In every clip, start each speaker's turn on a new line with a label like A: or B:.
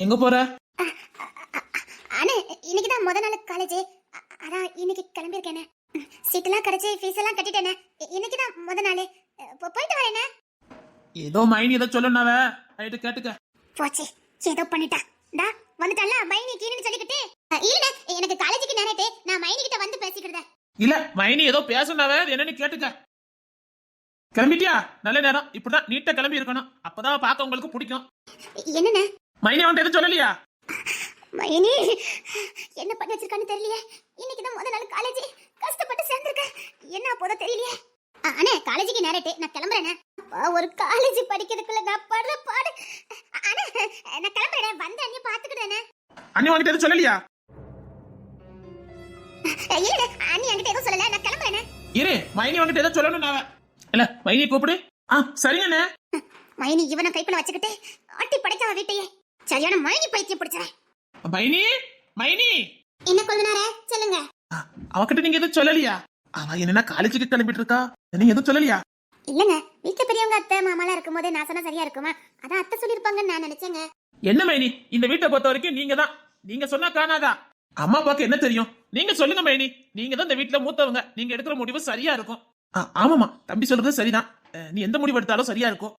A: எங்க போற?
B: அண்ணே இன்னைக்கு தான் முத நாள் காலேஜ் அதான் இன்னைக்கு கிளம்பியிருக்கேனே. சீட்டெல்லாம் கிடைச்சி ஃபீஸ் எல்லாம் கட்டிட்டேனே. இன்னைக்கு தான் முத நாள். போயிட்டு வரேனே
A: ஏதோ மைனி ஏதோ சொல்லணும்னாவ? ரைட்டு கேட்டுக்க.
B: போச்சு. ஏதோ பண்ணிட்டா. டா வந்துட்டல்ல மைனி கீழன்னு சொல்லிக்கிட்டு. அ, இல்லண்ணே எனக்கு காலேஜுக்கு நேரட்டே. நான் மைனி கிட்ட வந்து பேசிக்கிறேன்
A: இல்ல மைனி ஏதோ பேசுனாவ என்னன்னு கேட்டுக்க. கிளம்பிட்டியா? நல்ல நேரம். இப்படிதான் நீட்டா கிளம்பி இருக்கணும் அப்பதான் பார்க்க உங்களுக்கு பிடிக்கும்.
B: என்னண்ணே?
A: மைனி அவன்கிட்ட எதுவும் சொல்லலையா?
B: மைனி என்ன பண்ணி வச்சிருக்கான்னு தெரியலையே. இன்னைக்கு தான் முத நாள் காலேஜ் கஷ்டப்பட்டு சேர்ந்திருக்கேன். என்ன போதோ தெரியலையே. அண்ணே காலேஜுக்கு நேரட்டே நான் கிளம்புறேனே ஒரு காலேஜ் படிக்கிறதுக்குள்ள நான் படுற பாடு. அண்ணே நான் கிளம்புறேன் வந்து அண்ணி பாத்துக்கிட்டேனே
A: அண்ணி உன்கிட்ட எதுவும் சொல்லலையா?
B: இல்ல அண்ணி என்கிட்ட எதுவும் சொல்லல. நான் கிளம்புறேனே
A: இரு மைனி உன்கிட்ட ஏதோ சொல்லணும்னாவ இல்ல மைனி கூப்பிடு. ஆ சரிங்கண்ணே.
B: மைனி இவனை கைக்குள்ள வச்சுக்கிட்டு ஆட்டி படைக்காம வீட்டையே. சரியான மைனி பைத்தியம் பிடிச்சறேன்
A: மைனி மைனி.
B: என்ன நேரம் சொல்லுங்க.
A: அவகிட்ட நீங்க எதுவும் சொல்லலையா? அவ என்னன்னா காலேஜுக்கு கிளம்பிட்டு இருக்கா நீங்க எதுவும் சொல்லலையா?
B: இல்லங்க வீட்டுல பெரியவங்க அத்தை மாமாலாம் இருக்கும்போது நான் சொன்னா சரியா இருக்குமா? அதான் அத்தை சொல்லிருப்பாங்கன்னு நான் நினைச்சேங்க.
A: என்ன மைனி? இந்த வீட்டை பொறுத்த வரைக்கும் நீங்க தான் நீங்க சொன்னா காணாதா? அம்மா அப்பாக்கு என்ன தெரியும்? நீங்க சொல்லுங்க மைனி. நீங்க தான் இந்த வீட்டுல மூத்தவங்க. நீங்க எடுக்கிற முடிவு சரியா இருக்கும். ஆமாமா தம்பி சொல்றது சரிதான். நீ எந்த முடிவு எடுத்தாலும் சரியா இருக்கும்.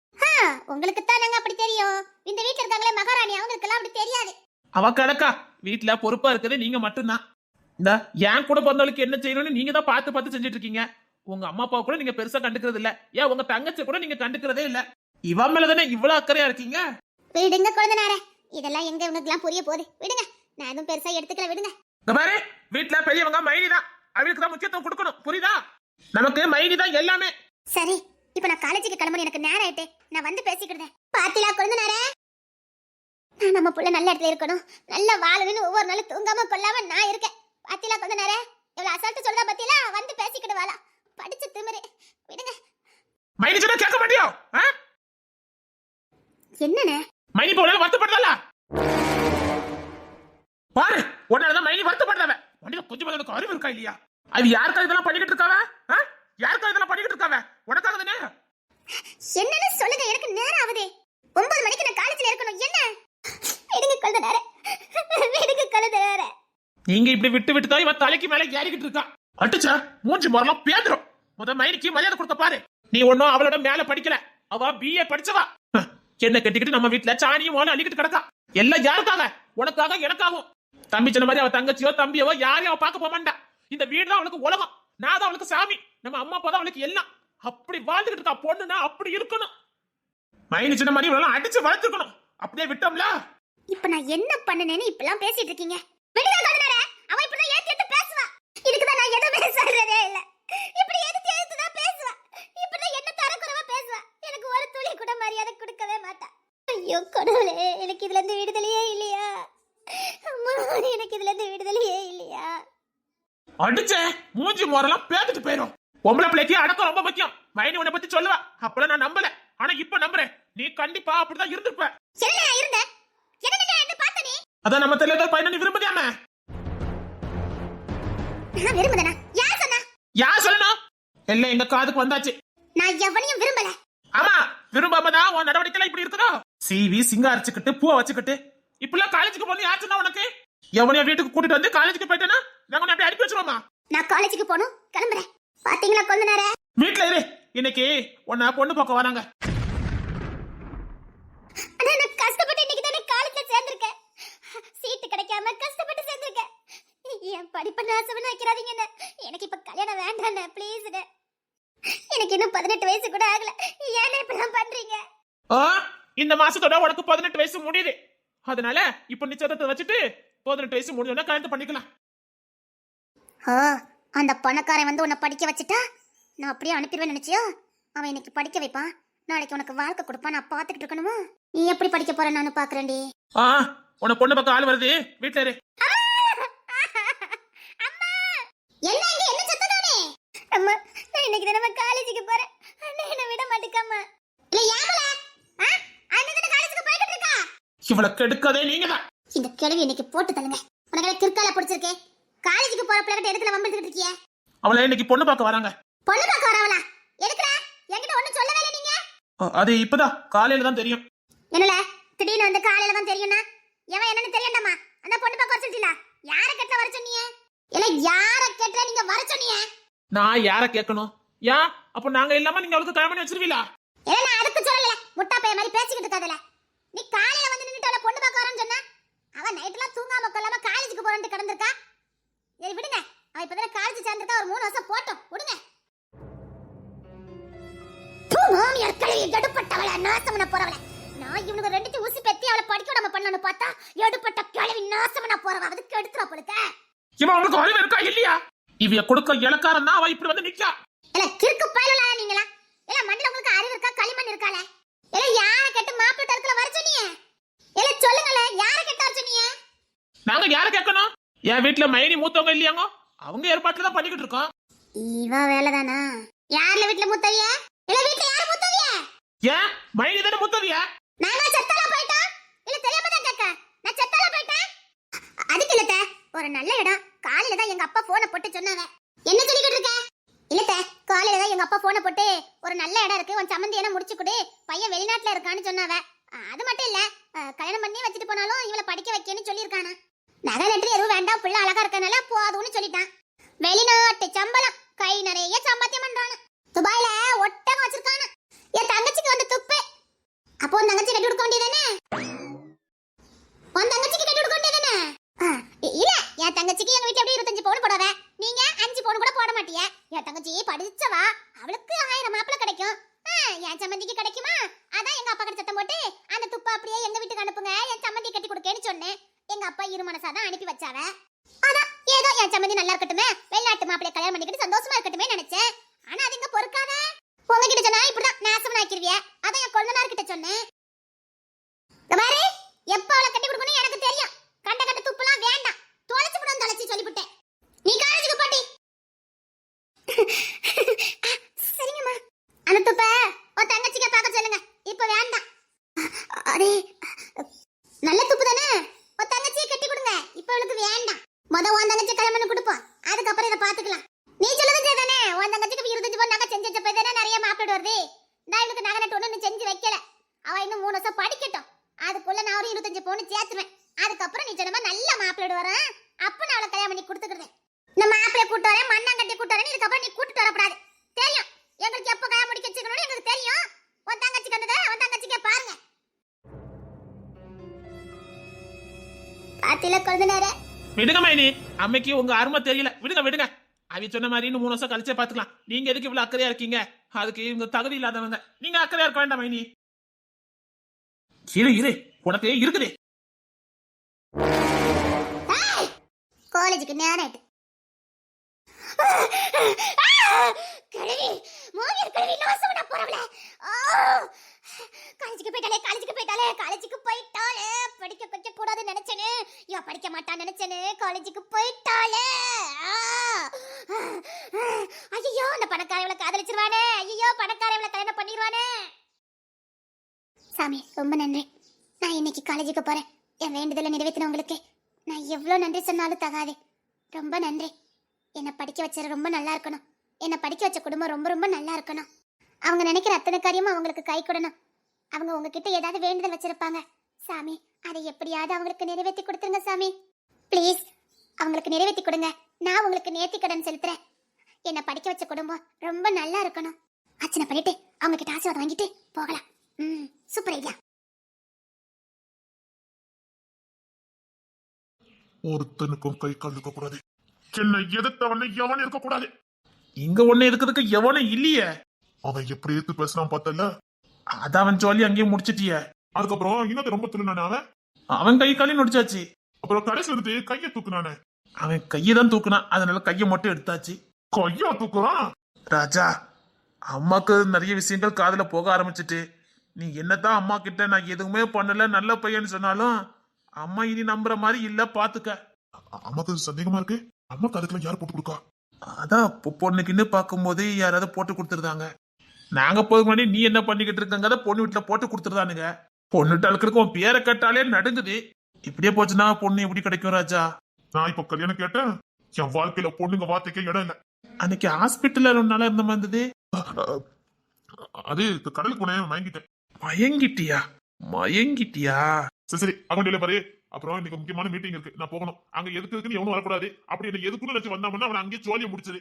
B: உங்களுக்கு தான் நாங்க அப்படி தெரியும்? இந்த வீட்ல இருக்காங்களே மகாராணி அவங்களுக்கு எல்லாம் அப்படி தெரியாது.
A: அவ கணக்கா வீட்டுல பொறுப்பா இருக்கிறது நீங்க மட்டும்தான். இந்த என் கூட பிறந்தவளுக்கு என்ன செய்யணும்னு நீங்க தான் பார்த்து பார்த்து செஞ்சுட்டு இருக்கீங்க உங்க அம்மா அப்பா கூட நீங்க பெருசா கண்டுக்கிறது இல்ல. ஏன் உங்க தங்கச்சி கூட நீங்க கண்டுக்கிறதே இல்ல. இவன் மேல தானே இவ்வளவு அக்கறையா இருக்கீங்க?
B: விடுங்க குழந்தை நேரம் இதெல்லாம் எங்க இவங்களுக்குலாம் புரிய போகுது. விடுங்க. நான் எதுவும் பெருசா எடுத்துக்கல விடுங்க.
A: இந்த பாரு வீட்டுல பெரியவங்க மைனி தான் அவளுக்கு தான் முக்கியத்துவம் கொடுக்கணும். புரியுதா? நமக்கு மைனி தான் எல்லாமே.
B: சரி. இப்ப நான் காலேஜுக்கு கிளம்பணும் எனக்கு நேரம் ஆயிட்டு. நான் வந்து பேசிக்கிட்டேன். பாத்திலா குழந்தை நேரம் நான் நம்ம புள்ள நல்ல இடத்துல இருக்கணும். நல்லா வாழணும்னு ஒவ்வொரு நாளும் தூங்காம கொள்ளாம நான் இருக்கேன். பாத்திலா கொஞ்ச நேரம் எவ்வளவு அசால்ட்டு சொல்றா பாத்திலா வந்து பேசிக்கிட்டு வாழா படிச்ச திமிரு. விடுங்க.
A: மைனி சொன்னா கேட்க மாட்டியோ?
B: என்னண்ணே?
A: மைனி போல வருத்தப்படுதல்ல? பாரு உன்னாலதான் மைனி வருத்தப்படுறவ உனக்கு கொஞ்சம் எனக்கு அறிவு இருக்கா இல்லையா? அது யாருக்கா இதெல்லாம் பண்ணிக்கிட்டு இருக்காவ? யாருக்கா இதெல்லாம் பண்ணிக்கிட்டு இருக்காவ உனக்காக தானே?
B: என்னன்னு சொல்லுங்க எனக்கு நேரம் ஆகுதே. ஒன்பது மணிக்கு நான் காலேஜ்ல இருக்கணும். என்ன? விடுங்க விடுங்க குழந்தை நேரம்
A: நீங்க இப்படி விட்டு விட்டு தான் இவன் தலைக்கு மேல ஏறிக்கிட்டு இருக்கான். அட்டுச்சா மூஞ்சி முறலாம் பேந்துரும். முத மைனிக்கு மரியாதை கொடுத்த பாரு. நீ ஒன்னும் அவளோட மேல படிக்கல. அவ பிஏ படிச்சவா. என்ன கட்டிக்கிட்டு நம்ம வீட்டுல சாணியும் மோல அள்ளிக்கிட்டு கிடக்கா. எல்லாம் யாருக்காக? உனக்காக எனக்காகும் தம்பி சொன்ன மாதிரி அவ தங்கச்சியோ தம்பியவோ யாரையும் அவ பார்க்க போக மாட்டா. இந்த வீடு தான் அவளுக்கு உலகம். நான் தான் அவளுக்கு சாமி. நம்ம அம்மா அப்பா தான் அவளுக்கு எல்லாம். அப்படி வாழ்ந்துகிட்டு இருக்கா பொண்ணுனா அப்படி இருக்கணும். மைனி சின்ன மாதிரி இவ்வளவு அடிச்சு வளர்த்துக்கணும் அப்படியே விட்டோம்ல?
B: இப்ப நான் என்ன பண்ணனேன்னு இப்பெல்லாம் பேசிட்டு இருக்கீங்க கொஞ்ச நேரம் அவ இப்படி ஏத்தி ஏத்தி பேசுவா இதுக்கு தான் நான் எதுவுமே சொல்றதே இல்ல இப்படி எடுத்து எடுத்து தான் பேசுவா இப்படி தான் என்ன தரக்குறவா பேசுவா எனக்கு ஒரு துளி கூட மரியாதை கொடுக்கவே மாட்டா ஐயோ கடவுளே எனக்கு இதுல இருந்து விடுதலையே இல்லையா அம்மா எனக்கு இதுல இருந்து விடுதலையே இல்லையா
A: அடிச்ச மூஞ்சி மோரெல்லாம் பேத்துட்டு போயிரும். பொம்பளை பிள்ளைக்கு அடக்கம் ரொம்ப முக்கியம். மைனி உன்னை பத்தி சொல்லுவா. அப்பெல்லாம் நான் நம்பல. ஆனா இப்ப நம்புறேன். நீ கண்டிப்பா அப்படிதான் இருந்திருப்ப. அதான் நம்ம தெரியல பையனை விரும்புதியாம?
B: நான் விரும்புதனா? யார்
A: சொல்லணும்? எல்லாம் எங்க காதுக்கு வந்தாச்சு.
B: நான் எவனையும் விரும்பல.
A: ஆமா விரும்பாம தான் உன் நடவடிக்கை இப்படி இருக்கணும். சிவி சிங்காரிச்சுக்கிட்டு பூவை வச்சுக்கிட்டு. இப்பெல்லாம் காலேஜுக்கு போன யார் சொன்னா உனக்கு? எவனைய வீட்டுக்கு கூட்டிட்டு வந்து காலேஜுக்கு போயிட்டேன்னா நாங்க அப்படியே அனுப்பி வச்சிருவோமா
B: நான் காலேஜுக்கு போகணும். கிளம்புறேன். பாத்தீங்களா கொஞ்ச நேரம்
A: வீட்டுல இரு. இன்னைக்கு உன்னை பொண்ணு பார்க்க வராங்க.
B: கஷ்டப்பட்டு இன்னைக்கு தானே காலேஜ்ல சேர்ந்திருக்கேன். சீட்டு கிடைக்காம கஷ்டப்பட்டு சேர்ந்திருக்கேன். என் படிப்பை நாசம் வைக்கிறாதீங்க எனக்கு இப்ப கல்யாணம் வேண்டாண்ணே ப்ளீஸ் எனக்கு இன்னும் பதினெட்டு வயசு கூட ஆகல. ஏன் இப்படிலாம் பண்றீங்க?
A: இந்த மாசத்தோட உனக்கு பதினெட்டு வயசு முடியுது. அதனால இப்ப நிச்சயத்தை வச்சுட்டு பதினெட்டு வயசு முடிஞ்சோன்னா கல்யாணம் பண்ணிக்கலாம்.
B: ஓ அந்த பணக்காரன் வந்து உன்னை படிக்க வச்சுட்டா? நான் அப்படியே அனுப்பிடுவேன் நினைச்சியோ? அவன் இன்னைக்கு படிக்க வைப்பான். நாளைக்கு உனக்கு வாழ்க்கை கொடுப்பான். நான் பார்த்துக்கிட்டு இருக்கணுமா? நீ எப்படி படிக்க போற? நானும் பாக்குறேன்டி
A: ஆ உன பொண்ணு பக்கம் ஆள் வருது. வீட்டுல இரு.
B: அம்மா என்ன இங்க? என்ன சத்தம் தானே அம்மா நான் இன்னைக்கு தினம காலேஜுக்கு போறேன். அண்ணா என்ன விட மாட்டேக்காமா. இல்ல ஏமல அண்ணா தான காலேஜுக்கு போயிட்டு இருக்கா?
A: இவளை கெடுக்கதே நீங்க தான்.
B: இந்த கிழவி இன்னைக்கு போட்டு தள்ளுங்க. உனக்கு கிற்கால பிடிச்சிருக்கே? காலேஜுக்கு போற பிள்ளைகிட்ட எதுக்குல வம்பிழுத்துட்டு இருக்கிய?
A: அவளை இன்னைக்கு பொண்ணு பார்க்க வராங்க.
B: பொண்ணு பார்க்க வரவளா? எதுக்குடா? என்கிட்ட ஒண்ணும் சொல்லவே இல்லை நீங்க.
A: அது இப்பதான். காலையில தான் தெரியும்.
B: என்னல? திடீர்னு வந்து காலையில தான் தெரியும்னா? எவன் என்னன்னு தெரியண்டாமா? அந்த பொண்ணு பக்கம் வர சொல்லிட்டீல யார கேட்ட வர சொன்னீங்க? இல்ல யார கேட்ட நீங்க வர சொன்னீங்க?
A: நான் யார கேட்கணும்? ஏன்? அப்ப நாங்க இல்லாம நீங்க அவளுக்கு கல்யாணம் பண்ணி வச்சிருவீங்களா?
B: இல்ல நான் அதுக்கு சொல்லல. முட்டா பைய மாதிரி பேசிக்கிட்டு இருக்காதல. நீ காலையில வந்து நின்னுட்டு அவளை பொண்ணு பார்க்க வரேன்னு சொன்னா? அவ நைட்லாம் தூங்காம கொள்ளாம காலேஜுக்கு போறேன்ட்டு கிடந்திருக்கா. சரி விடுங்க. அவ இப்பதானே காலேஜ் சேர்ந்திருக்கா. ஒரு மூணு வருஷம் போட்டோம். விடுங்க. மாமியார் கழுவி எடுப்பட்டவள நாசமன போறவள. நான் இவனுக்கு ரெண்டுத்தையும் ஊசி பெத்தி அவளை படிக்க விடாம பண்ணணும்னு பார்த்தா எடுப்பட்ட கிழவி நாசமன போறவ அதுக்கு எடுத்துறா போலுக்க.
A: இவன் அவளுக்கு அறிவு இருக்கா இல்லையா? இவைய கொடுக்க இலக்காரம் தான் அவ இப்படி வந்து நிக்கா.
B: இல்ல கிறுக்கு பயலுலா நீங்களா? இல்ல மண்ணில உங்களுக்கு அறிவு இருக்கா? களிமண் இருக்கால இல்ல யார கேட்டு மாப்பிள்ளை இடத்துல வர சொன்னீங்க? இல்ல சொல்லுங்களே யார கேட்டு வர சொன்னீங்க
A: நாங்க யார கேட்கணும்? என் வீட்டுல மைனி மூத்தவங்க இல்லையாங்க? அவங்க ஏற்பாட்டுல தான் பண்ணிக்கிட்டு இருக்கோம்.
B: இவ வேலைதானா? யார்ல வீட்ல முத்தவிய? இல்ல வீட்ல யார் முத்தவிய?
A: ஏன்? மைனி தானே மூத்தவியா?
B: நாங்க செத்தால போயிட்டா? இல்ல தெரியாம தான் கேக்க நான் செத்தால போயிட்டேன் அதுக்கு இல்லத்த ஒரு நல்ல இடம். காலையில தான் எங்க அப்பா போனை போட்டு சொன்னாங்க. என்ன சொல்லிக்கிட்டு இருக்க? இல்லத்த காலையில தான் எங்க அப்பா போனை போட்டு ஒரு நல்ல இடம் இருக்கு. உன் சம்மந்தி என்ன முடிச்சு கொடு பையன் வெளிநாட்டுல இருக்கான்னு சொன்னாவ அது மட்டும் இல்ல. கல்யாணம் பண்ணி வச்சுட்டு போனாலும் இவளை படிக்க வைக்கன்னு சொல்லியிருக்கானா. நகை நட்டு எதுவும் வேண்டாம் புள்ள அழகா இருக்கனால போதும்னு சொல்லிட்டான். வெளிநாட்டு சம்பளம். கை நிறைய சம்பாத்தியம் பண்றானு. துபாயில ஒட்டகம் வச்சிருக்கானு. என் தங்கச்சிக்கு வந்து துப்பு. அப்போ உன் தங்கச்சி கட்டி கொடுக்க வேண்டியதானே? உன் தங்கச்சிக்கு கட்டி கொடுக்க வேண்டியதானே? இல்ல. என் தங்கச்சிக்கு எங்க வீட்டுல எப்படி இருபத்தஞ்சு பவுன் போடுவ? நீங்க அஞ்சு பவுன் கூட போட மாட்டியா. என் தங்கச்சி படிச்சவா அவளுக்கு ஆயிரம் மாப்பிளை கிடைக்கும் ஆ, என் சம்மந்திக்கு கிடைக்குமா அதான் எங்க அப்பா கிட்ட சத்தம் போட்டு அந்த துப்பை அப்படியே எங்க வீட்டுக்கு அனுப்புங்க என் சம்மந்தி கட்டி கொடுக்கேன்னு சொன்னேன் எங்க அப்பா இரு மனசாதான் அனுப்பி வச்சாவ அதான் ஏதோ என் சம்மந்தி நல்லா இருக்கட்டுமே வெளிநாட்டு மாப்பிளை கல்யாணம் பண்ணிக்கிட்டு சந்தோஷமா இருக்கட்டுமே நினைச்சேன் ஆனா அது இங்க பொறுக்காத உங்ககிட்ட சொன்னா இப்படிதான் நாசம் ஆக்கிருவிய அதான் என் கொழுந்தனார் கிட்ட சொன்னேன் இந்த மாதிரி எப்ப அவளை கட்டி கொடுக்கணும் எனக்கு தெரியும் கண்ட கண்ட துப்புலாம் வேண்டாம் தொலைச்சு விடும் தொலைச்சு சொல்லிவிட்டேன் நீ காலேஜுக்கு போட்டி சரிங்கம்மா அந்த துப்ப உன் தங்கச்சிக்க பார்க்க சொல்லுங்க இப்ப வேண்டாம் அரே நல்ல துப்பு தானே உன் தங்கச்சியை கட்டி கொடுங்க இப்ப அவளுக்கு வேண்டாம் முத உன் தங்கச்சி கல்யாணம் பண்ணி கொடுப்போம் அதுக்கப்புறம் இதை பாத்துக்கலாம். நீ சொல்லுது சரிதானே? உன் தங்கச்சிக்கு இருபத்தஞ்சு பவுன் நகை செஞ்சு வச்சப்ப தானே நிறைய மாப்பிள்ளை வருது? நான் இவளுக்கு நகை நட்டு ஒண்ணு செஞ்சு வைக்கல. அவ இன்னும் மூணு வருஷம் படிக்கட்டும். அதுக்குள்ள நான் ஒரு இருபத்தஞ்சு பவுன் சேர்த்துவேன் அதுக்கப்புறம் நீ சொன்ன நல்ல மாப்பிள்ளை வரேன். அப்ப நான் அவளை கல்யாணம் பண்ணி கொடுத்துக்கிறேன் இந்த மாப்பிள்ளை கூட்டு வரேன் மண்ணாங்கட்டி கூட்டு வரேன். இதுக்கப்புறம் நீ கூட்டிட்டு வரக்கூடாது. தெரியும். எங்களுக்கு எப்போ கல்யாணம் முடிக்க வச்சுக்கணும்னு எங்களுக்கு தெரியும். உன் தங்கச்சி கண்டதை உன் தங்கச்சிக்கே பாருங்க. பாத்தில கொஞ்ச நேரம்
A: விடுங்க மைனி. அம்மைக்கு உங்க அருமை தெரியல. விடுங்க விடுங்க. அவ சொன்ன மாதிரி இன்னும் மூணு வருஷம் கழிச்சே பாத்துக்கலாம் நீங்க எதுக்கு இவ்வளவு அக்கறையா இருக்கீங்க? அதுக்கு இவங்க தகுதி இல்லாதவங்க. நீங்க அக்கறையா இருக்க வேண்டாம் மைனி. இரு இரு. உனக்கு இருக்குது.
B: காலேஜுக்கு நேரம் ஆயிட்டு. கிழவி மோகியர் கிழவி நாசம் நான் போறவளே. காலேஜுக்கு போயிட்டாலே காலேஜுக்கு போயிட்டாலே காலேஜுக்கு போயிட்டாலே படிக்க வைக்க கூடாதுன்னு நினைச்சேனே. இவ படிக்க மாட்டான்னு நினைச்சேனே. காலேஜுக்கு போயிட்டாலே ஐயோ அந்த பணக்கார இவளை காதலிச்சிருவானே. ஐயோ பணக்கார இவளை கல்யாணம் பண்ணிடுவானே சாமி ரொம்ப நன்றி. நான் இன்னைக்கு காலேஜுக்கு போறேன். என் வேண்டுதலை நிறைவேற்றினவங்களுக்கு நான் எவ்வளோ நன்றி சொன்னாலும் தகாது. ரொம்ப நன்றி. என்னை படிக்க வச்சது ரொம்ப நல்லா இருக்கணும். என்னை படிக்க வச்ச குடும்பம் ரொம்ப ரொம்ப நல்லா இருக்கணும். அவங்க நினைக்கிற அத்தனை காரியமும் அவங்களுக்கு கை கொடுணும். அவங்க உங்ககிட்ட ஏதாவது வேண்டுதல் வச்சிருப்பாங்க. சாமி அதை எப்படியாவது அவங்களுக்கு நிறைவேற்றி கொடுத்துருங்க சாமி. ப்ளீஸ் அவங்களுக்கு நிறைவேற்றி கொடுங்க. நான் உங்களுக்கு நேர்த்தி கடன் செலுத்துறேன். என்னை படிக்க வச்ச குடும்பம் ரொம்ப நல்லா இருக்கணும். அர்ச்சனை பண்ணிட்டு அவங்க கிட்ட ஆசீர்வாதம் வாங்கிட்டு போகலாம். ம் சூப்பர் ஐடியா
C: ஒருத்தனுக்கும் கை கால் இருக்க கூடாது என்னை எதிர்த்தவனை எவன் இருக்க கூடாது
A: இங்க ஒண்ணு இருக்கிறதுக்கு எவனும் இல்லையே.
C: அவன் எப்படி எடுத்து பேசுறான் பார்த்தல?
A: அத அவன் சொல்லி அங்கேயே முடிச்சிட்டிய.
C: அதுக்கப்புறம் இன்னொரு ரொம்ப திருநானே அவன்?
A: அவன் கை காலையும் நொடிச்சாச்சு.
C: அப்புறம் கடைசி எடுத்து கையை தூக்குனானே.
A: அவன் கையை தான் தூக்குனான். அதனால கையை மட்டும் எடுத்தாச்சு.
C: கையா தூக்குறான்
A: ராஜா அம்மாக்கு நிறைய விஷயங்கள் காதுல போக ஆரம்பிச்சிட்டு. நீ என்னதான் அம்மா கிட்ட நான் எதுவுமே பண்ணல நல்ல பையன்னு சொன்னாலும் அம்மா இனி நம்புற மாதிரி இல்ல பாத்துக்க.
C: அம்மாக்கு சந்தேகமா இருக்கு? அம்மாக்கு அதுக்கெல்லாம் யார் போட்டு கொடுக்கா?
A: அதான் பொண்ணுக்குன்னு பார்க்கும்போது யாராவது போட்டு கொடுத்துருந்தாங்க. நாங்க போக முன்னாடி நீ என்ன பண்ணிக்கிட்டு இருக்கங்கத பொண்ணு வீட்டுல போட்டு கொடுத்துருதானுங்க பொண்ணுட்டு அழுக்கிறதுக்கு உன் பேரை கேட்டாலே நடுங்குது. இப்படியே போச்சுன்னா பொண்ணு எப்படி கிடைக்கும் ராஜா?
C: நான் இப்ப கல்யாணம் கேட்டேன். என் வாழ்க்கையில பொண்ணுங்க வார்த்தைக்கே இடம் இல்ல.
A: அன்னைக்கு ஹாஸ்பிட்டல்ல ரெண்டு நாளா இருந்த மாதிரி இருந்தது
C: அது கடலுக்கு போனேன் வாங்கிட்டேன்
A: மயங்கிட்டியா? மயங்கிட்டியா?
C: சரி சரி அவன் பாரு. அப்புறம் இன்னைக்கு முக்கியமான மீட்டிங் இருக்கு. நான் போகணும். அங்க எதுக்கு இருக்குன்னு எவனும் வரக்கூடாது. அப்படி என்ன எதுக்குன்னு நினைச்சு வந்தாமன்னா அவன் அங்கேயே ஜோலியை முடிச்சது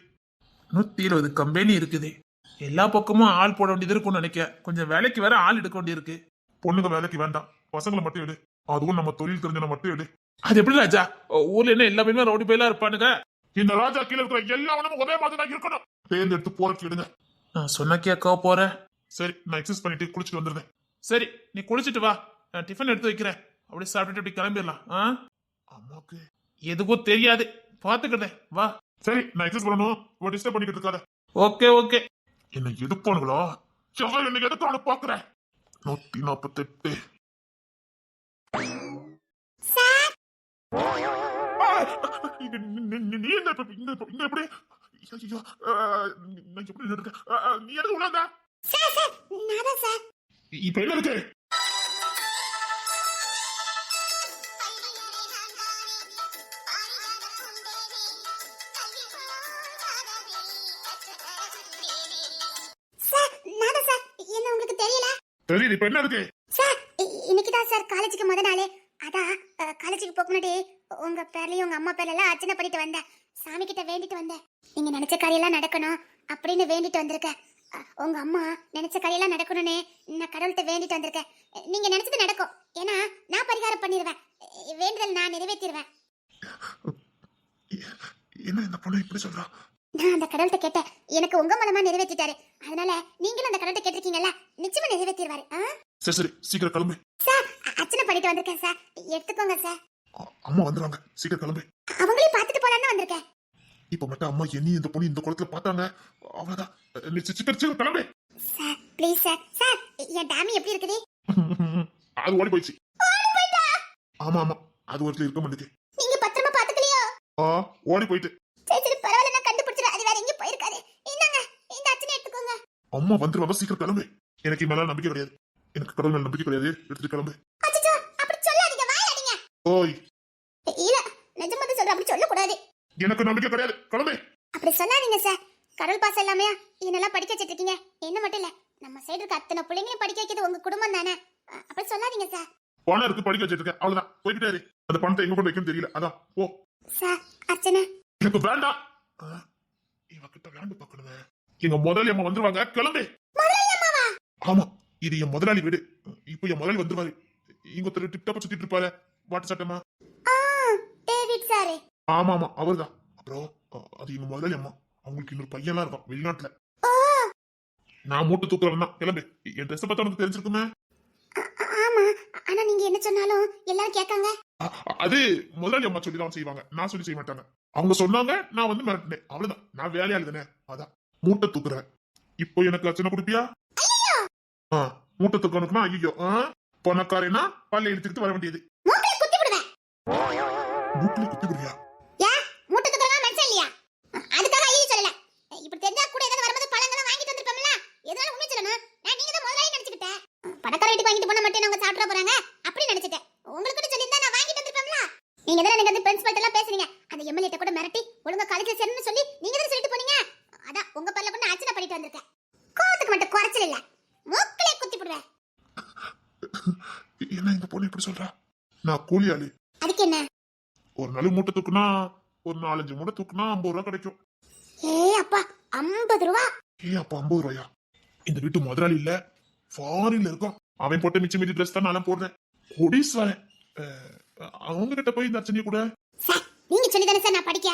A: நூத்தி இருபது கம்பெனி இருக்குது. எல்லா பக்கமும் ஆள் போட வேண்டியது இருக்கும்னு நினைக்க. கொஞ்சம் வேலைக்கு வேற ஆள் எடுக்க வேண்டியிருக்கு.
C: பொண்ணுங்க வேலைக்கு வேண்டாம். பசங்களை மட்டும் எடு. அதுவும் நம்ம தொழில் தெரிஞ்சனை மட்டும் எடு.
A: அது எப்படி ராஜா? ஊர்ல என்ன எல்லா பேருமே ரவுடி பயிலா இருப்பானுங்க?
C: இந்த ராஜா கீழே இருக்கிற எல்லாவனும் ஒரே மாதிரி தான் இருக்கணும் தேர்ந்தெடுத்து போறதுக்கு எடுங்க.
A: நான் சொன்ன கேட்க போறேன்.
C: சரி நான் எக்ஸசைஸ் பண்ணிட்டு குளிச்சுட்டு வந்துடுறேன்.
A: சரி நீ குளிச்சிட்டு வா. நான் டிஃபன் எடுத்து வைக்கிறேன். அப்படியே சாப்பிட்டுட்டு அப்படி கிளம்பிடலாம். ஆ?
C: அம்மாக்கு.
A: எதுக்கும் தெரியாது. பாத்துக்கிட்டேன் வா.
C: சரி நான் எக்ஸசைஸ் பண்ணணும். டிஸ்டர்ப் பண்ணிக்கிட்டு இருக்காத.
A: Okay okay.
C: என்ன எதுப்பானுங்களா செவ்வாய் என்ன எதுக்கான பாக்குறேன் நூத்தி நாப்பத்தெட்டு நீ- என்ன இங்க எப்படி நான் எப்படி இருக்கேன் நீ எதுக்கு இப்ப என்ன இருக்கு தெரியுது இப்ப என்ன இருக்கு?
B: சார் இன்னைக்கு தான் சார் காலேஜுக்கு முத நாள். அதான் காலேஜுக்கு போக முன்னாடி உங்க பேர்லயும் உங்க அம்மா பேர்ல எல்லாம் அர்ச்சனை பண்ணிட்டு வந்தேன். சாமி கிட்ட வேண்டிட்டு வந்தேன். நீங்க நினைச்ச காரியெல்லாம் நடக்கணும் அப்படின்னு வேண்டிட்டு வந்திருக்கேன் உங்க அம்மா நினைச்ச காரியெல்லாம் நடக்கணும்னு நான் கடவுள்கிட்ட வேண்டிட்டு வந்திருக்கேன். நீங்க நினைச்சது நடக்கும். ஏன்னா நான் பரிகாரம் பண்ணிடுவேன் வேண்டுதல் நான் நிறைவேற்றிடுவேன்
C: என்ன இந்த பொண்ணு இப்படி சொல்றா?
B: நான் அந்த கடவுள்கிட்ட கேட்டேன். எனக்கு உங்க மூலமா நிறைவேற்றிட்டாரு. அதனால நீங்களும் அந்த கடவுள்கிட்ட கேட்டிருக்கீங்கல்ல? நிச்சயமா நிறைவேற்றிடுவாரு?
C: சரி சரி. சீக்கிரம் கிளம்பு.
B: சார் அர்ச்சனை பண்ணிட்டு வந்திருக்கேன் சார். எடுத்துக்கோங்க சார்.
C: அம்மா வந்துருவாங்க. சீக்கிரம் கிளம்பு.
B: அவங்களையும் பார்த்துட்டு போலான்னு வந்திருக்கேன்.
C: இப்ப மட்டும் அம்மா என்னி இந்த பொண்ணு இந்த குளத்துல பார்த்தாங்க. அவ்வளவுதான். சீக்கிரம் சீக்கிரம் கிளம்பு.
B: Sir please sir. சார் என் டேமி எப்படி இருக்குது?
C: அது ஓடி போயிடுச்சு. ஆமா ஆமா. அது ஒரு இடத்துல இருக்க மாட்டேங்குது.
B: நீங்க பத்திரமா பாத்துக்கலையோ
C: ஆ ஓடி போயிட்டு
B: சரி சரி பரவாயில்ல நான் கண்டுபிடிச்சிடுறேன் அது வேற எங்கேயும் போயிருக்காது இந்தாங்க இந்த அர்ச்சனை எடுத்துக்கோங்க
C: அம்மா வந்துருவாங்க சீக்கிரம் கிளம்பு. எனக்கு மேல நம்பிக்கை கிடையாது. எனக்கு கடவுள் மேல நம்பிக்கை கிடையாது. எடுத்துட்டு கிளம்பு. ஓய்.
B: இல்ல நிஜமா தான் சொல்றேன் அப்படி சொல்லக்கூடாது.
C: எனக்கு நம்பிக்கை கிடையாது. கிளம்பு.
B: அப்படி சொல்லாதீங்க சார் கடவுள் பாசம் எல்லாமே என்னெல்லாம் படிக்க வச்சிட்டு இருக்கீங்க என்ன மட்டும் இல்ல நம்ம சைடு இருக்க அத்தனை பிள்ளைங்களையும் படிக்க வைக்கிறது உங்க குடும்பம் தானே. அப்படி சொல்லாதீங்க சார்
C: பணம் இருக்கு படிக்க வச்சிட்டு இருக்கேன் அவ்வளவுதான். போய்கிட்டே இரு. அந்த பணத்தை எங்க கொண்டு வைக்கணும் தெரியல. அதான் ஓ
B: சார் அர்ச்சனை.
C: எனக்கு வேண்டாம். இவகிட்ட வேண்டு பார்க்கணுமே எங்க முதலாளி அம்மா வந்துருவாங்க. கிளம்பு. ஆமா இது என் முதலாளி வீடு. இப்போ என் முதலாளி வந்துருவாரு. இங்க ஒருத்தர் டிப்டாப்பா சுத்திட்டு இருப்பாரு. வாட்டு சட்டமா ஆமா ஆமா அவர்தான். அப்புறம் அது எங்க முதலாளி அம்மா. அவங்களுக்கு இன்னொரு பையன்லாம் இருக்கான் வெளிநாட்டுல. நான் மூட்டை தூக்குறவன் தான். கிளம்பு. என் ட்ரெஸ் பார்த்தா உனக்கு தெரிஞ்சிருக்குமே?
B: ஆமா ஆனா நீங்க என்ன சொன்னாலும் எல்லாரும் கேட்காங்க
C: அது முதலாளி அம்மா சொல்லி தான் செய்வாங்க. நான் சொல்லி செய்ய மாட்டாங்க அவங்க சொன்னாங்க நான் வந்து மிரட்டினேன். அவ்வளவுதான். நான் வேலையாளு தானே அதான். மூட்டை தூக்குறேன். இப்போ எனக்கு அர்ச்சனை கொடுப்பியா? மூட்டை தூக்கணுக்குனா ஐயோ பணக்காரனா? பல்ல எடுத்துக்கிட்டு வர வேண்டியது.
B: மூக்கில குத்தி
C: விடுறியா
B: ஏன் மூட்டை தூக்குறவங்க மனுஷன் இல்லையா அதுக்காக ஐயோ சொல்லல இப்படி தெரிஞ்சா கூட ஏதாவது வரும்போது பழங்கள்லாம் வாங்கிட்டு வந்திருப்போம்ல எதனால உண்மை சொல்லணும் நான் நீங்க தான் முதலாளி நினைச்சுக்கிட்டேன் பணக்கார வீட்டுக்கு வாங்கிட்டு போனா மட்டும் அவங்க சாப்பிட போறாங்க அப்படி நினைச்சிட்டேன் உங்களுக்கு சொல்லியிருந்தா நான் வாங்கிட்டு வந்திருப்போம்ல நீங்க தானே எனக்கு வந்து பிரின்சிபல் எல்லாம் பேசுறீங்க அந்த எம்எல்ஏ கூட மிரட்டி ஒழுங்கா காலேஜ்ல சேரணும்னு சொல்லி நீங்க தானே சொல்லிட்டு போனீங்க அதான் உங்க பல்ல கொண்டு அர்ச்சனை பண்ணிட்டு வந்திருக்கேன் கோவத்துக்கு மட்டும் குறைச்சல் இல்ல மூக்கிலே குத்தி விடுவேன்
C: என்ன இந்த பொண்ணு இப்படி சொல்றா நான் கூலியாளி
B: அதுக்கு என்ன?
C: ஒரு நாள் மூட்டை தூக்குனா ஒரு நாலஞ்சு மூட்டை தூக்குனா ஐம்பது ரூபா கிடைக்கும்.
B: ஏ அப்பா ஐம்பது ரூபா?
C: ஏ அப்ப ஐம்பது ரூபாயா? இந்த வீட்டு முதலாளி இல்ல. ஃபாரின்ல இருக்கும் அவன் போட்ட மிச்சம் மீதி ட்ரெஸ் தான் நான் போடுறேன். கொடிஸ்வரன். அவங்க கிட்ட போய் இந்த அர்ச்சனையை கூட.
B: நீங்க சொல்லி தானே சார் நான் படிக்க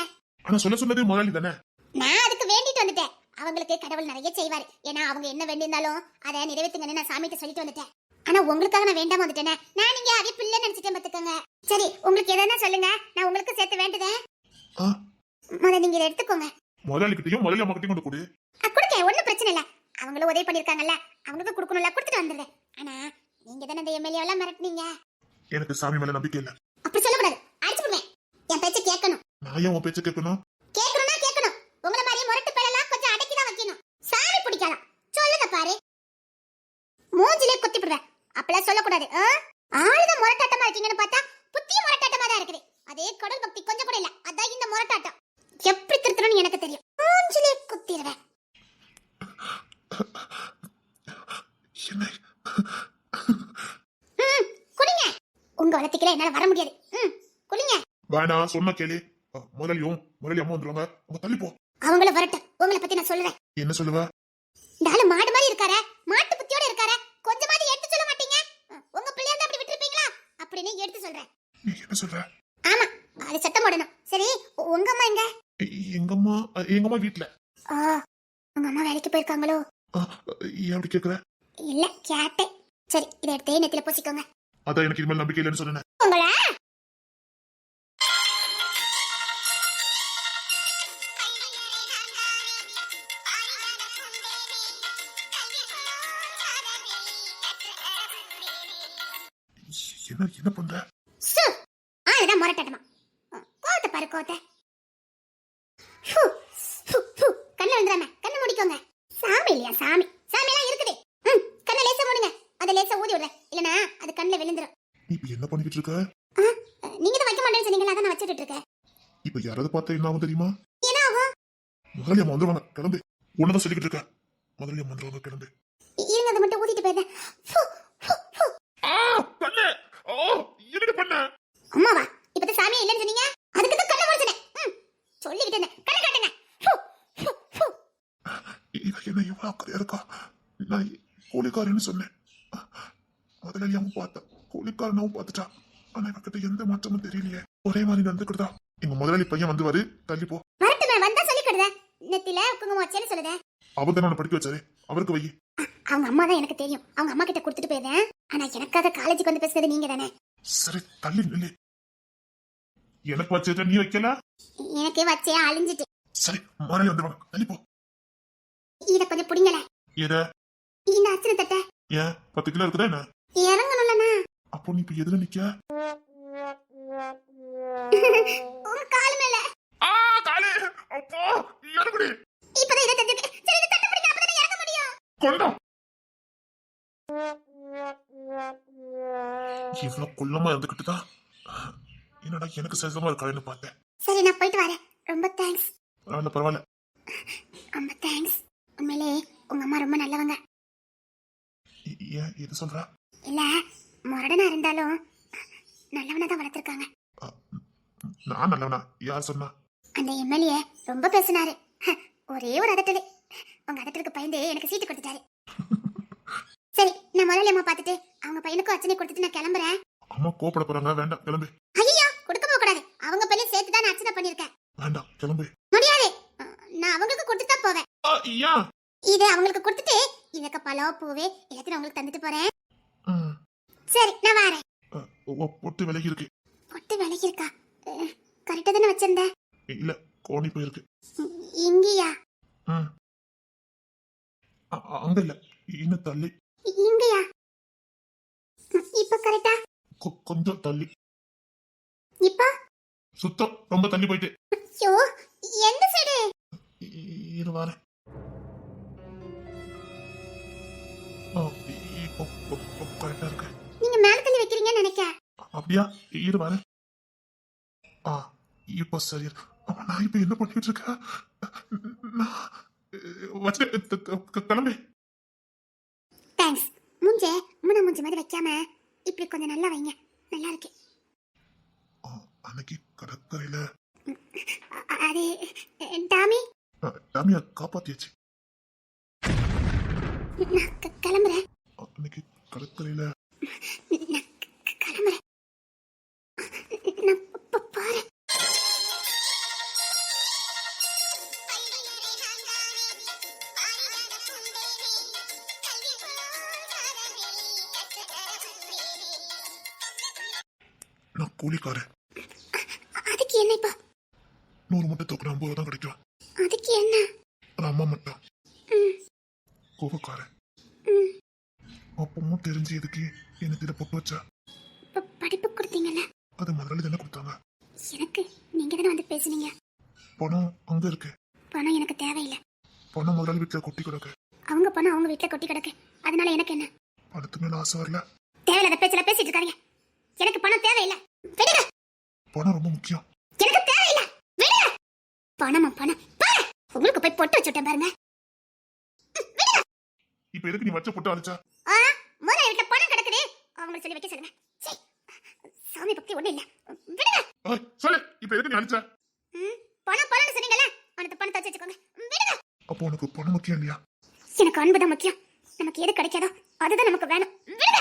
C: ஆனா சொல்ல சொன்னது முதலாளி தானே?
B: நான் அதுக்கு வேண்டிட்டு வந்துட்டேன். அவங்களுக்கு கடவுள் நிறைய செய்வார். ஏன்னா அவங்க என்ன வேண்டியிருந்தாலும் அதை நிறைவேற்றுங்கன்னு நான் சாமிகிட்ட சொல்லிட்டு வந்துட்டேன். ஆனா உங்களுக்காக நான் வேண்டாம வந்துட்டேனே. நான் நீங்க அதே பிள்ளை நினைச்சிட்டேன் பாத்துக்கோங்க சரி உங்களுக்கு எதனா சொல்லுங்க. நான் உங்களுக்கு சேர்த்து வேண்டுதேன்.
C: ஆ.
B: முத நீங்க இதை எடுத்துக்கோங்க.
C: முதலாளி கிட்டயும் முதலாளி அம்மா கிட்டயும் கொண்டு கொடு
B: அ, ஒண்ணும் பிரச்சனை இல்ல. அவங்களும் உதவி பண்ணிருக்காங்கல்ல அவங்களுக்கு கொடுக்கணும்ல கொடுத்துட்டு வந்துடுறேன். ஆனா நீங்க தானே இந்த எம்எல்ஏ எல்லாம் மிரட்டினீங்க.
C: எனக்கு சாமி மேல நம்பிக்கை இல்ல.
B: அப்படி சொல்லக்கூடாது. அடிச்சு விடுவேன் என் பேச்ச கேட்கணும்.
C: நான் ஏன் உன் பேச்ச கேட்கணும்?
B: கேட்கணும்னா கேட்கணும். உங்களை மாதிரி முரட்டு பேரெல்லாம் கொஞ்சம் அடக்கி தான் வைக்கணும். சாமி பிடிக்கலாம். சொல்லுங்க பாரு. மூஞ்சிலே குத்தி விடுவேன் அப்பெல்லாம் சொல்லக்கூடாது? ஆளுதான் முரட்டாட்டமா இருக்கீங்கன்னு பார்த்தா புத்தியும் முரட்டாட்டமா தான் இருக்குது. அதே கடல் பக்தி கொஞ்சம் கூட இல்ல. அதான் இந்த முரட்டாட்டம். எப்படி திருத்தணும்னு எனக்கு தெரியும். மூஞ்சிலே குத்திடுவேன் குடிங்க. உங்க வளர்த்திக்கல என்னால வர முடியாது. ம்,
C: வேணாம் சொன்ன கேளு. அஹ், முதலாளியும் முதலாளி அம்மா வந்துருவாங்க. உங்க தள்ளி போ.
B: அவங்கள வரட்டும். உங்களை பத்தி நான் சொல்றேன்
C: என்ன சொல்லுவ?
B: ஆளு மாடு மாதிரி இருக்காரே மாட்டு புத்தியோட இருக்காரே கொஞ்சமாவது எடுத்து சொல்ல மாட்டீங்க அஹ், உங்க பிள்ளைய வந்து அப்படி விட்டுருப்பீங்களா அப்படின்னு எடுத்து சொல்றேன்
C: நீ என்ன சொல்ற?
B: ஆமா அது சத்தம் போடணும். சரி உங்க அம்மா எங்க?
C: எங்க அம்மா எங்க அம்மா வீட்டுல
B: ஆ உங்க அம்மா வேலைக்கு போயிருக்காங்களோ?
C: ஏன் அப்படி கேக்குற?
B: இல்ல கேட்டேன். சரி இதை எடுத்தே நெத்தில பூசிக்கோங்க.
C: அதான் எனக்கு இனிமேல் நம்பிக்கை இல்லைன்னு சொன்னேன்.
B: உங்கள?
C: என்ன என்ன பண்ற
B: சு அதுதான் முரட்டட்டமா கோத்த. கண்ணு வந்துடாம கண்ணு முடிக்கோங்க. சாமி இல்லையா சாமி? சாமி எல்லாம் இருக்குது. ம் கண்ணை லேசா மூடுங்க. அதை லேசா ஊதி விடுறேன். இல்லனா அது கண்ணுல விழுந்துரும்.
C: இப்ப என்ன பண்ணிக்கிட்டு இருக்க?
B: நீங்க தான் வைக்க மாட்டேன்னு சொன்னீங்களா அதான் நான் வச்சுட்டு இருக்கேன்.
C: இப்ப யாராவது பார்த்தா என்ன ஆகும் தெரியுமா?
B: என்ன ஆகும்?
C: முதலாளி அம்மா வந்துருவாங்க கிளம்பு. உன்னதான் சொல்லிக்கிட்டு இருக்க. முதலாளி அம்மா வந்துருவாங்க கிளம்பு
B: இ- இருங்க அதை மட்டும் ஊதிட்டு போயிருந்தேன் ஃபு, ஃபு, ஃபு.
C: பண்ண ஓ என்னடி பண்ண
B: அம்மாவா இப்பதான் சாமியே இல்லைன்னு சொன்னீங்க அதுக்கு தான் கண்ணை முடிச்சனே ம் சொல்லிக்கிட்டு இருந்தேன் கண்ணை காட்டுங்க ஃபு, ஃபு, ஃபு.
C: இவ என்ன இவ்வளவு அக்கறையா இருக்கா நான் கூலிக்காரன்னு சொன்னேன். முதலாளி அவன் பார்த்தா கூலிக்காரனாவும் பார்த்துட்டா. ஆனா இவகிட்ட எந்த மாற்றமும் தெரியலையே. ஒரே மாதிரி நடந்துக்கிட்டா எங்க முதலாளி பையன் வந்துவாரு தள்ளி போ.
B: வந்தா சொல்லிக்கிடுதே நெத்தில குங்குமம் வச்சேன்னு சொல்லுதே.
C: அவர் தானே படிக்க வச்சாரு. அவருக்கு வை.
B: அவங்க அம்மா தான் எனக்கு தெரியும். அவங்க அம்மா கிட்ட கொடுத்துட்டு போயிருந்தேன் ஆனா எனக்காக காலேஜுக்கு வந்து பேசுறது நீங்க தானே.
C: சரி தள்ளி நில்லு. எனக்கு வச்சிருக்க நீ வைக்கல?
B: எனக்கு வச்சே அழிஞ்சிட்டு.
C: சரி முதலாளி வந்துருவாங்க. தள்ளி போ.
B: இத கொஞ்சம் புடிங்கல
C: எத?
B: இந்த அச்சனை தட்ட.
C: ஏன்? பத்து கிலோ இருக்குதா என்ன?
B: இறங்கணும்லண்ணா.
C: அப்போ நீ இப்ப எதுல நிக்க?
B: உங்க கால் மேல.
C: ஆ காலு! அப்போ இறங்குடி
B: இப்பதான் இதை தட்டு சரி இதை தட்டு பிடிங்க அப்பதான் இறங்க முடியும்.
C: கொண்டா. இவ்வளவு குள்ளமா இருந்துகிட்டு தான் என்னடா எனக்கு சேசமா இருக்கான்னு பார்த்தேன்.
B: சரி நான் போயிட்டு வரேன். ரொம்ப தேங்க்ஸ்
C: பரவாயில்ல பரவாயில்ல.
B: ரொம்ப தேங்க்ஸ் உண்மையிலே உங்க அம்மா ரொம்ப நல்லவங்க.
C: ஏன் இது சொல்ற?
B: இல்ல முரடனா இருந்தாலும் நல்லவனா தான் வளர்த்துருக்காங்க.
C: நான் நல்லவனா? யார் சொன்னா?
B: அந்த எம்எல்ஏ ரொம்ப பேசினாரு. ஒரே ஒரு அதட்டலு. உங்க அதட்டலுக்கு பயந்து எனக்கு சீட்டு கொடுத்துட்டாரு. சரி நான் முதல்ல அம்மா பார்த்துட்டு அவங்க பையனுக்கும் அச்சனை கொடுத்துட்டு நான் கிளம்புறேன்.
C: அம்மா கோப்பட போறாங்க. வேண்டாம் கிளம்பு.
B: ஐயோ கொடுக்க போக கூடாது. அவங்க பையன் சேர்த்து தான் நான் அர்ச்சனை பண்ணிருக்கேன்
C: வேண்டாம் கிளம்பு.
B: முடியாது. நான் அவங்களுக்கு கொடுத்துட்டு தான் போவேன்
C: ஏன்
B: இது அவங்களுக்கு கொடுத்துட்டு இதுக்கு பழம் பூவே எல்லாத்தையும் அவங்களுக்கு தந்துட்டு போறேன். சரி நான் வரேன்.
C: பொட்டு விலகி இருக்கு
B: பொட்டு விலகி இருக்கா கரெக்டா தானே வச்சிருந்தேன்
C: இல்ல கோணி போயிருக்கு.
B: இங்கேயா?
C: அங்க இல்ல இன்னும் தள்ளி.
B: இங்கேயா? இப்ப கரெக்டா
C: கொஞ்சம் தள்ளி.
B: இப்ப?
C: சுத்தம் ரொம்ப தள்ளி போயிட்டு.
B: ஐயோ எந்த சைடு?
C: இரு வரேன். கரெக்டா இருக்கு
B: நீங்க மேல தள்ளி வைக்கிறீங்கன்னு நினைக்க.
C: அப்படியா? இரு வரேன் ஆ இப்போ சரி. நான் இப்ப என்ன பண்ணிட்டு இருக்கேன்? வச்சு கிளம்பு.
B: தேங்க்ஸ் மூஞ்ச முன்ன மூஞ்சி மாதிரி வைக்காம இப்படி கொஞ்சம் நல்லா வைங்க. நல்லா இருக்கு.
C: அன்னைக்கு கடற்கரையில.
B: அது டாமி?
C: டாமியா காப்பாத்தியாச்சு.
B: நான் கிளம்புறேன்.
C: அன்னைக்கு கடற்கரையில
B: நான்
C: கூலிக்காரன்.
B: அதுக்கு என்ன இப்போ?
C: நூறு மூட்டை ஐம்பது தான் கிடைக்கும்.
B: அதுக்கு என்ன?
C: அம்மா மட்டும் கோபக்காரன். அப்பமும் தெரிஞ்சு எதுக்கு எனக்கு இதை பொட்டு வச்சா?
B: படிப்பு கொடுத்தீங்கல்ல?
C: அது முதலாளி தானே கொடுத்தாங்க.
B: எனக்கு நீங்க தானே வந்து பேசுனீங்க?
C: பணம் அங்க இருக்கு.
B: பணம் எனக்கு தேவையில்லை.
C: பணம் முதலாளி வீட்டுல கொட்டி கிடக்கு.
B: அவங்க பணம் அவங்க வீட்டுல கொட்டி கிடக்கு. அதனால எனக்கு என்ன?
C: பணத்து மேல ஆசை வரல.
B: தேவையில்லாத பேச்சுல பேசிட்டு இருக்காங்க எனக்கு பணம் தேவையில்லை. விடுங்க
C: பணம் ரொம்ப முக்கியம்.
B: எனக்கு தேவையில்லை. பணமா பணம்? உங்களுக்கு போய் பொட்டு வச்சுட்டேன் பாருங்க.
C: இப்ப எதுக்கு நீ வச்ச பொட்டு அழைச்சா
B: ஆ முதல்ல வீட்டுல பணம் கிடக்குது அவங்களை சொல்லி வைக்க சொல்லுங்க. சாமி பக்தி ஒண்ணு இல்ல. விடுங்க.
C: சொல்லு. இப்ப எதுக்கு நீ அடிச்ச
B: ம், பணம் பணம்னு சொன்னீங்கல்ல அந்த பணத்தை வச்சு வச்சுக்கோங்க. விடுங்க.
C: அப்போ உனக்கு பணம் முக்கியம் இல்லையா?
B: எனக்கு அன்பு தான் முக்கியம். நமக்கு எது கிடைக்காதோ அதுதான் நமக்கு வேணும். விடுங்க.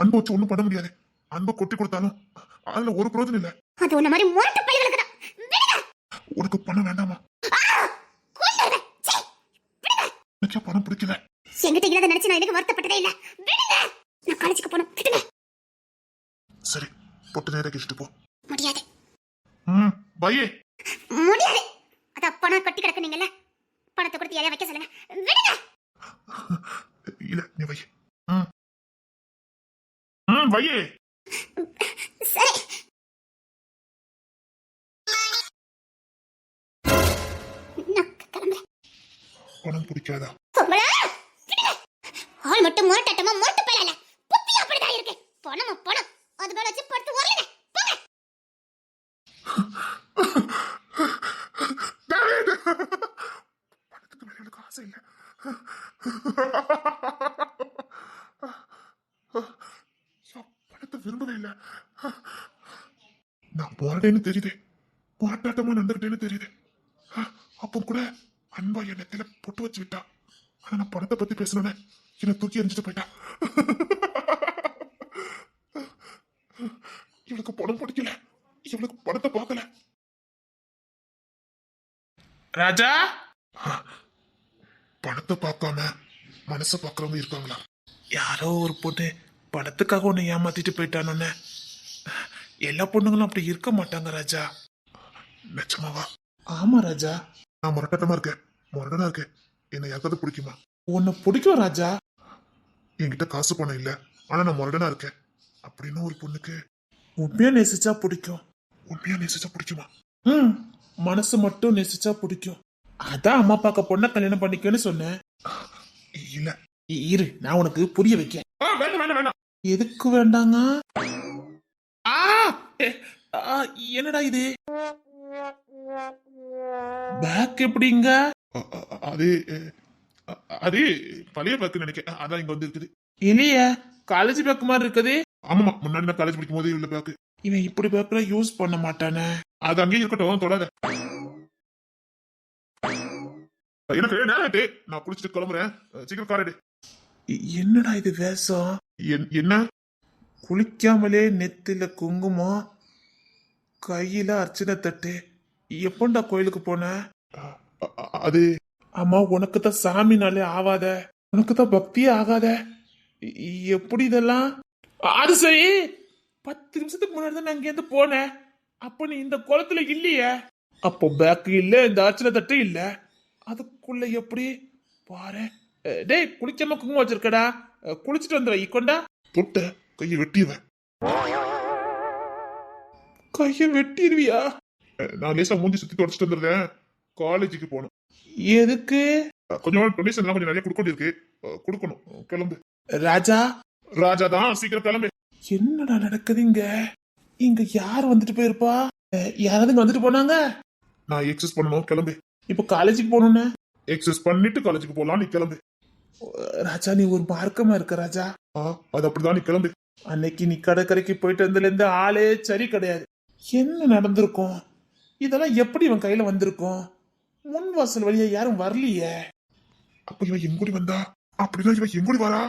C: அன்பு வச்சு ஒண்ணும் பண்ண முடியாது. அன்பு கொட்டி கொடுத்தாலும் அதுல ஒரு பிரோஜனம் இல்ல.
B: அது உன்ன மாதிரி முரட்டு பையர்களுக்கு தான் விடுங்க.
C: உனக்கு பணம் வேண்டாமா? பணம் பிடிக்கல.
B: என்கிட்ட இல்லாத நினைச்சு நான் எனக்கு வருத்தப்பட்டதே இல்ல. விடுங்க. காலேஜுக்கு போகணும். விடுங்க
C: சரி பொட்டு நேரம் கிழிச்சிட்டு போ.
B: முடியாது.
C: ம் பையே
B: முடியாது. அதான் பணம் கட்டி கிடக்குனீங்கல்ல? பணத்தை கொடுத்து எதை வைக்க சொல்லுங்க. விடுங்க.
C: இல்ல நீ வை ம். ம் வையே
B: சரி.
C: பணம் பிடிக்காதா.
B: ஆள் மட்டும் முரட்டட்டமா முரட்டு பையல இல்ல புத்தி அப்படிதான் இருக்கு பணமா பணம் அது மேல வச்சு படுத்து வரலங்க போங்க.
C: டேவிட்! பணத்துக்கு மேல எனக்கு ஆசை இல்ல. ஐயோ, பணத்தை விரும்பவே இல்ல. நான் போறேன்னு தெரியுது. போராட்டமா நடந்துகிட்டேன்னு தெரியுது. அப்போ கூட அன்பா எண்ணத்துல பொட்டு வச்சு விட்டா. ஆனா நான் பணத்தை பத்தி பேசினேன் என்னை தூக்கி எறிஞ்சிட்டு போயிட்டா இவளுக்கு பணம் பிடிக்கல இவளுக்கு பணத்தை பார்க்கல
A: ராஜா
C: பணத்தை பார்க்காம மனசை பார்க்கறவங்க இருக்காங்களா?
A: யாரோ ஒரு பொண்ணு பணத்துக்காக உன்னை ஏமாத்திட்டு போயிட்டானோன்னு. எல்லா பொண்ணுங்களும் அப்படி இருக்க மாட்டாங்க ராஜா.
C: நிச்சயமாவா
A: ஆமா ராஜா.
C: நான் முரட்டமா இருக்கேன். முரடனா இருக்கேன். என்னை யாருக்காவது பிடிக்குமா?
A: உன்னை பிடிக்கும் ராஜா.
C: என்கிட்ட காசு பணம் இல்ல. ஆனா நான் முரடனா இருக்கேன். அப்படின்னு ஒரு பொண்ணுக்கு
A: உண்மையா நேசிச்சா பிடிக்கும்.
C: உண்மையா நேசிச்சா பிடிக்குமா?
A: ம் மனசு மட்டும் நேசிச்சா பிடிக்கும். அதான் அம்மா அப்பாக்க பொண்ணை கல்யாணம் பண்ணிக்கன்னு சொன்னேன்.
C: இல்ல
A: இ- இரு நான் உனக்கு புரிய வைக்க
C: வேண்டாம் வேண்டாம் வேண்டாம்.
A: எதுக்கு வேண்டாங்க? ஆ ஏ, ஆ, என்னடா இது? பேக் எப்படிங்க?
C: அது அது பழைய பேக்கு நினைக்கிறேன். அதான் இங்க வந்து இருக்குது.
A: இல்லையே காலேஜ் பேக் மாதிரி இருக்குது.
C: ஆமாமா முன்னாடி நான் காலேஜ் படிக்கும் போது உள்ள பேக்கு
A: இவன் இப்படி பேக்கெல்லாம் யூஸ் பண்ண மாட்டானே.
C: அது அங்கேயே இருக்கட்டும் தொடாத. எனக்கு நேரம் ஆயிட்டு நான் குளிச்சுட்டு கிளம்புறேன். சீக்கிரம் கார் எடு.
A: இ- என்னடா இது வேஷம்?
C: என்- என்ன?
A: குளிக்காமலே நெத்தில குங்குமம் கையில அர்ச்சனை தட்டு. எப்பண்டா கோயிலுக்கு போன?
C: அது
A: அம்மா உனக்கு தான் சாமினாலே ஆவாத. உனக்கு தான் பக்தியே ஆகாத. எப்படி இதெல்லாம்? அது சரி. பத்து நிமிஷத்துக்கு முன்னாடி தான் நான் இங்கேருந்து போனேன். அப்ப நீ இந்த குளத்துல இல்லையே? அப்போ பேக் இல்ல இந்த அர்ச்சனை தட்டு இல்ல. அதுக்குள்ள எப்படி? பாரு டேய் குளிக்காம குங்குமம் வச்சிருக்கடா. குளிச்சுட்டு வந்து வை கொண்டா.
C: தொட்ட கையை வெட்டிடுவேன்
A: கையை வெட்டிடுவியா
C: நான் லேசா மூஞ்சி சுத்தி தொடச்சிட்டு வந்துடுறேன் காலேஜுக்கு போகணும்.
A: எதுக்கு?
C: கொஞ்சம் டொனேஷன் கொஞ்சம் நிறைய கொடுக்க வேண்டியிருக்கு. கொடுக்கணும். கிளம்பு.
A: ராஜா?
C: ராஜா தான் சீக்கிரம் கிளம்பு.
A: என்னடா நடக்குது இங்க? இங்க யார் வந்துட்டு போயிருப்பா? யாராவது இங்க வந்துட்டு போனாங்க?
C: நான் எக்ஸஸ் பண்ணணும். கிளம்பு.
A: இப்போ காலேஜுக்கு போகணும்னு?
C: எக்ஸஸ் பண்ணிட்டு காலேஜுக்கு போலாம் நீ கிளம்பு.
A: ராஜா நீ ஒரு மார்க்கமா இருக்க ராஜா.
C: ஆ அது அப்படிதான் நீ கிளம்பு.
A: அன்னைக்கு நீ கடற்கரைக்கு போயிட்டு வந்ததுல இருந்து ஆளே சரி கிடையாது. என்ன நடந்திருக்கும்? இதெல்லாம் எப்படி இவன் கையில வந்திருக்கும்? முன் வாசல் வழியா யாரும் வரலையே.
C: அப்ப இவன் எங்கூடி வந்தா? அப்படின்னா இவன் எங்கூடி வரா?